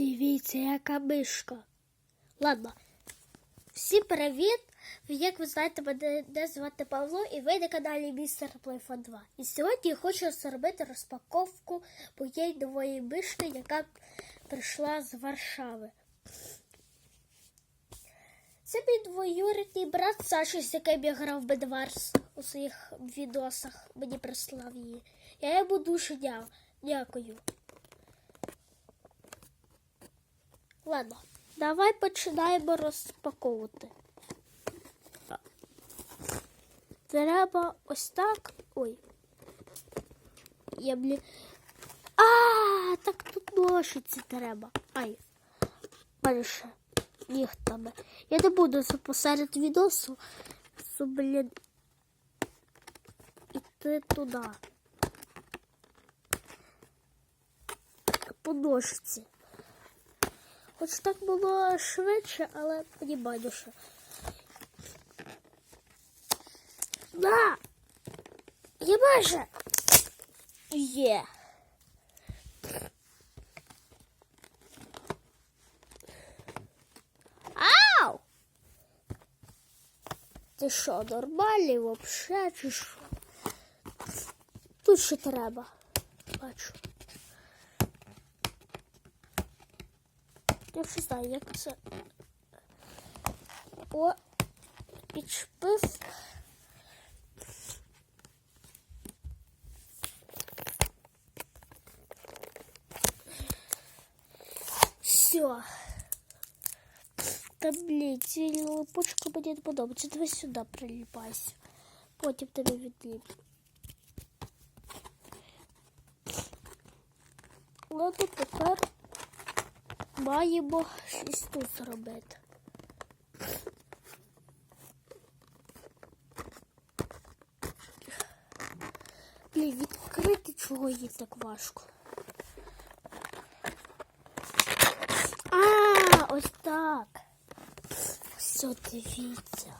Дивіться, яка мишка. Ладно. Всім привіт! Як ви знаєте, мене звати Павло і ви на каналі Містер Плейфон 2. І сьогодні я хочу зробити розпаковку моєї нової мишки, яка прийшла з Варшави. Це мій двоюрідний брат Саша, з яким я грав в Бедварс у своїх відосах. Мені прислав її. Я йому дуже дя- дякую. Ладно, давай починаємо розпаковувати. Треба ось так. Ой. Я блін. А, так тут ножиці треба. Ай. Перше. Нігтами. Я не буду це посеред відосу. Це, блін. Іти туди. По ножиці. Хоч так було швидше, але мені байдуже. Да! Я майже! Є! Ау! Ти що, нормальний вообще чи що? Тут ще треба. Бачу. Я вже знаю, як це. О, підшпив. Все. Та блін, ці липучка мені не подобається. Давай сюди приліпайся. Потім тобі відліп. Ладно, тепер маємо щось тут зробити. Блін, відкрити чого їй так важко. А, ось так. Все, дивіться.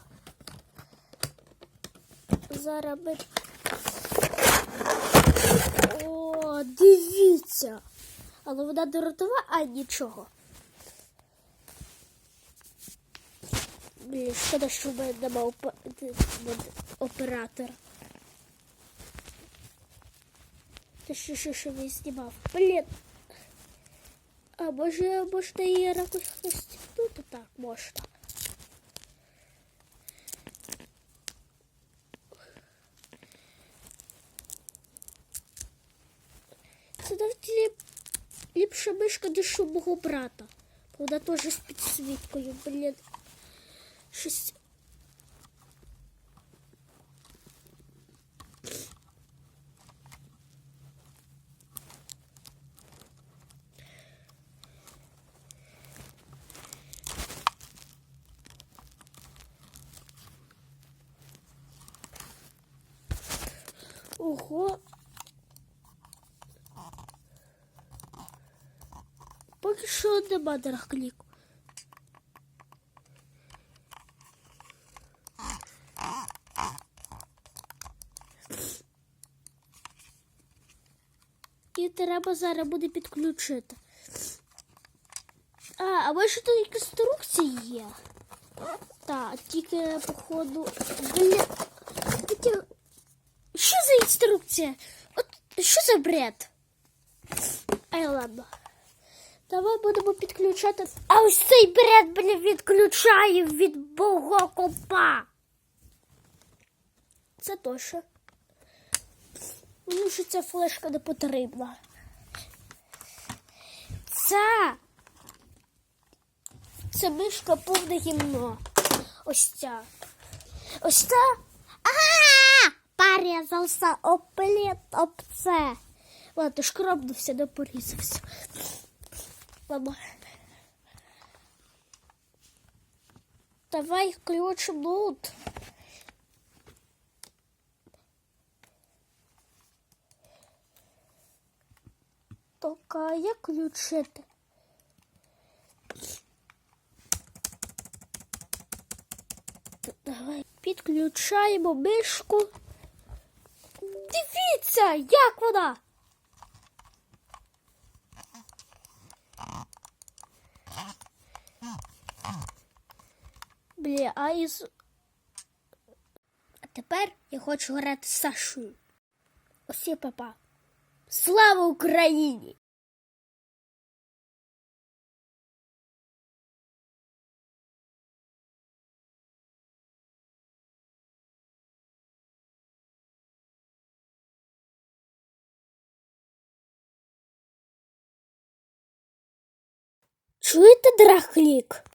Зараз ми... О, дивіться. Але вона доротова, а нічого. Блін, шкода, що в мене нема оп... оператора. Та що, що, що він знімав? Блін. А може, можна її якось розтягнути? Так, можна. Це навіть ліп... ліпша мишка, ніж у мого брата. Вона теж з підсвіткою, блін. Щось. Ого. Поки що нема драхкліку. І треба зараз буде підключити. А, а може тут інструкції є? Так, тільки походу. Бля. Такі- Що за інструкція? От що за бред? Ай, ладно. Давай будемо підключати. А ось цей бред, блін, відключає від бого компа. Це точно. Мені вже ця флешка не потрібна. Це. Це мишка повне гімно. Ось ця. Ось ця. Ага! Порізався об плит, об це. Ладно, шкробнувся, не порізався. Ладно. Давай включим ноут. Тільки як включити? Давай підключаємо мишку. Дивіться, як вона. Блі, а із... А тепер я хочу грати з Сашою. Усі папа. Слава Україні! Чуєте драхлік?